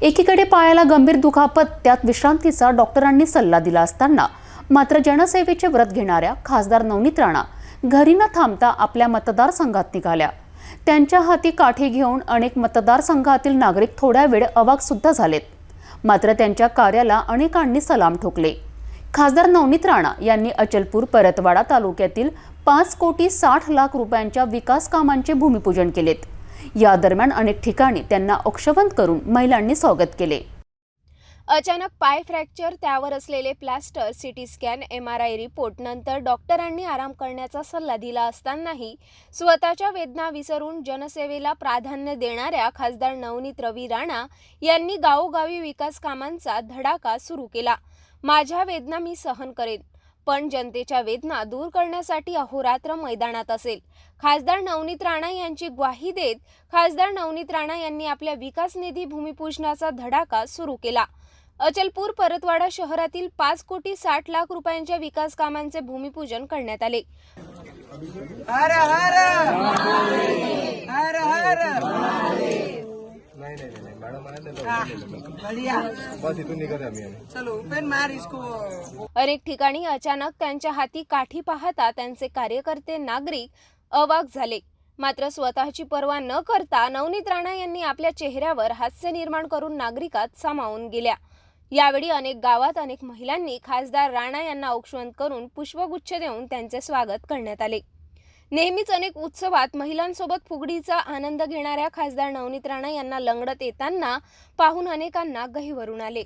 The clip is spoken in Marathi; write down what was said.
एकीकडे पायाला गंभीर दुखापत त्यात विश्रांतीचा डॉक्टरांनी सल्ला दिला असताना मात्र जनसेवेचे व्रत घेणाऱ्या खासदार नवनीत राणा घरी न थांबता आपल्या मतदारसंघात निघाल्या. त्यांच्या हाती काठी घेऊन अनेक मतदारसंघातील नागरिक थोड्या वेळ अवाक सुद्धा झालेत. मात्र त्यांच्या कार्याला अनेकांनी सलाम ठोकले. खासदार नवनीत राणा यांनी अचलपूर परतवाडा तालुक्यातील पाच कोटी साठ लाख रुपयांच्या विकास कामांचे भूमिपूजन केलेत. या दरम्यान अनेक ठिकाणी त्यांना औक्षवंत करून महिलांनी स्वागत केले. अचानक पाय फ्रॅक्चर त्यावर असलेले plaster CT scan M R I report नंतर डॉक्टरांनी आराम करण्याचा सल्ला दिला असतानाही स्वतःच्या वेदना विसरून जनसेवेला प्राधान्य देणाऱ्या खासदार नवनीत रवी राणा यांनी गावोगावी विकास कामांचा धडाका सुरू केला. माझ्या वेदना मी सहन करेन. पण जनतेच्या वेदना दूर करण्यासाठी अहोरात्र मैदानात असेल. खासदार नवनीत राणा यांची ग्वाही देत खासदार नवनीत राणा यांनी आपल्या विकास निधी भूमिपूजनाचा धडाका सुरू केला. अचलपूर परतवाडा शहरातील पाच कोटी साठ लाख रुपयांच्या विकास कामांचे भूमिपूजन करण्यात आले. हर हर! हर हर! अनेक ठिकाणी अचानक त्यांच्या हाती काठी पाहता त्यांचे कार्यकर्ते नागरिक अवाक झाले. मात्र स्वतःची पर्वा न करता नवनीत राणा यांनी आपल्या चेहऱ्यावर हास्य निर्माण करून नागरिकात सामावून गेल्या. यावेळी अनेक गावात अनेक महिलांनी खासदार राणा यांना औक्षवंत करून पुष्पगुच्छ देऊन त्यांचे स्वागत करण्यात आले. नेहमीच अनेक उत्सवात महिलांसोबत फुगडीचा आनंद घेणाऱ्या खासदार नवनीत राणा यांना लंगडत येताना पाहून अनेकांना गहिवरून आले.